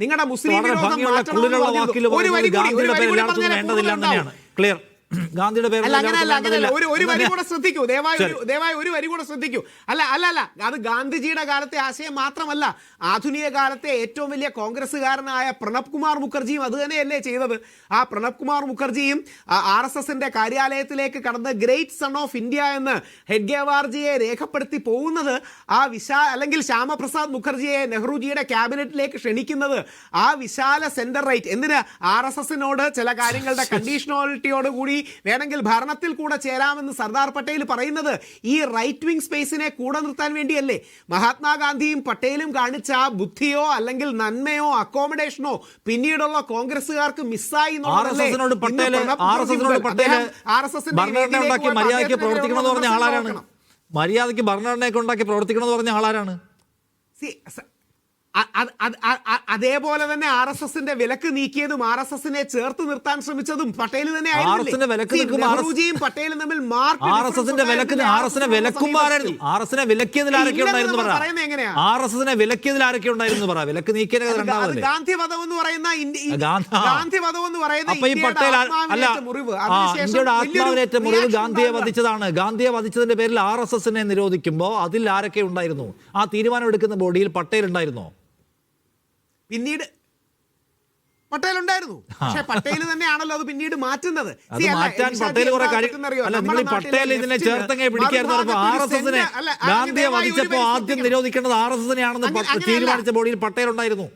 നിങ്ങളുടെ മുസ്ലിം ഒരു വരി കൂടി, വേണ്ടതില്ല തന്നെയാണ്. ക്ലിയർ? ഗാന്ധിയുടെ പേര് ഒരു ഒരു വരി. കൂടെ ശ്രദ്ധിക്കൂ. ദയവായി. ദയവായി ഒരു വരി കൂടെ ശ്രദ്ധിക്കൂ. അല്ല അല്ല അല്ല. അത് ഗാന്ധിജിയുടെ കാലത്തെ ആശയം മാത്രമല്ല ആധുനിക കാലത്തെ ഏറ്റവും വലിയ കോൺഗ്രസ്സുകാരനായ പ്രണബ് കുമാർ മുഖർജിയും അത് തന്നെയല്ലേ ചെയ്തത്. ആ പ്രണബ് കുമാർ മുഖർജിയും ആർ എസ് എസിന്റെ കാര്യാലയത്തിലേക്ക് കടന്ന് ഗ്രേറ്റ് സൺ ഓഫ് ഇന്ത്യ എന്ന് ഹെഡ്ഗേവാർജിയെ രേഖപ്പെടുത്തി പോകുന്നത് ആ വിശാ അല്ലെങ്കിൽ ശ്യാമപ്രസാദ് മുഖർജിയെ നെഹ്റുജിയുടെ ക്യാബിനറ്റിലേക്ക് ക്ഷണിക്കുന്നത് ആ വിശാല സെന്റർ റൈറ്റ്. എന്തിന്? ആർ എസ് എസിനോട് ചില കാര്യങ്ങളുടെ കണ്ടീഷണാലിറ്റിയോട് കൂടി വേണമെങ്കിൽ ഭരണത്തിൽ കൂടെ ചേരാമെന്ന് സർദാർ പട്ടേൽ പറയുന്നത് ഈ റൈറ്റ് വിങ് സ്പേസിനെ കൂടെ നിർത്താൻ വേണ്ടിയല്ലേ? മഹാത്മാഗാന്ധിയും പട്ടേലും കാണിച്ച ബുദ്ധിയോ അല്ലെങ്കിൽ നന്മയോ അക്കോമഡേഷനോ പിന്നീടുള്ള കോൺഗ്രസ്സുകാർക്ക് മിസ്സായി മര്യാദയ്ക്ക് പ്രവർത്തിക്കണമെന്ന് പറഞ്ഞ ആളാരാണ്? മര്യാദയ്ക്ക് ഭരണഘടനയൊക്കെ ഉണ്ടാക്കി പ്രവർത്തിക്കണമെന്ന് പറഞ്ഞ ആളാരാണ്? അതേപോലെ തന്നെ ആർ എസ് എസിന്റെ വിലക്ക് നീക്കിയതും ആർ എസ് എസിനെ ചേർത്ത് നിർത്താൻ ശ്രമിച്ചതും പട്ടേൽ തന്നെ നെഹ്റുജിയും പട്ടേലും തമ്മിൽ മാർക്ക് ആർ എസ് എസിന്റെ വിലക്ക് ആർ എസിനെ വിലക്കുമാരായിരുന്നു. ആർ എസിനെ വിലക്കിയതിൽ ആരൊക്കെ ഉണ്ടായിരുന്നു പറ? ആർ എസ് എസിനെ വിലക്കിയതിൽ ആരൊക്കെ ഉണ്ടായിരുന്നു പറ. വിലക്ക് നീക്കിയത് രണ്ടാമത് രണ്ടാമതല്ലേ? ഗാന്ധി വധം എന്ന് പറയുന്ന ഇന്ത്യ- ഗാന്ധി- ആ. ഗാന്ധി എന്ന് പറയുന്ന അപ്പൊ ഈ പട്ടേൽ അല്ല ഇന്ത്യയുടെ ആത്മാവിനേറ്റ മുറിവ് ഗാന്ധിയെ വധിച്ചതാണ്. ഗാന്ധിയെ വധിച്ചതിന്റെ പേരിൽ ആർ എസ് എസിനെ നിരോധിക്കുമ്പോൾ അതിൽ ആരൊക്കെ ഉണ്ടായിരുന്നു? ആ തീരുമാനം എടുക്കുന്ന ബോഡിയിൽ പട്ടേൽ ഉണ്ടായിരുന്നോ? പിന്നീട് പട്ടേൽ ഉണ്ടായിരുന്നു പക്ഷെ പട്ടേൽ തന്നെയാണല്ലോ അത് പിന്നീട് മാറ്റുന്നത്. പട്ടേൽ ഇതിനെ ആർ എസ് എസിനെ ഗാന്ധിയെ ആദ്യം നിരോധിക്കേണ്ടത് ആർ എസ് എസിനെയാണെന്ന്. തീരുമാനിച്ച ബോഡിയിൽ പട്ടേൽ ഉണ്ടായിരുന്നു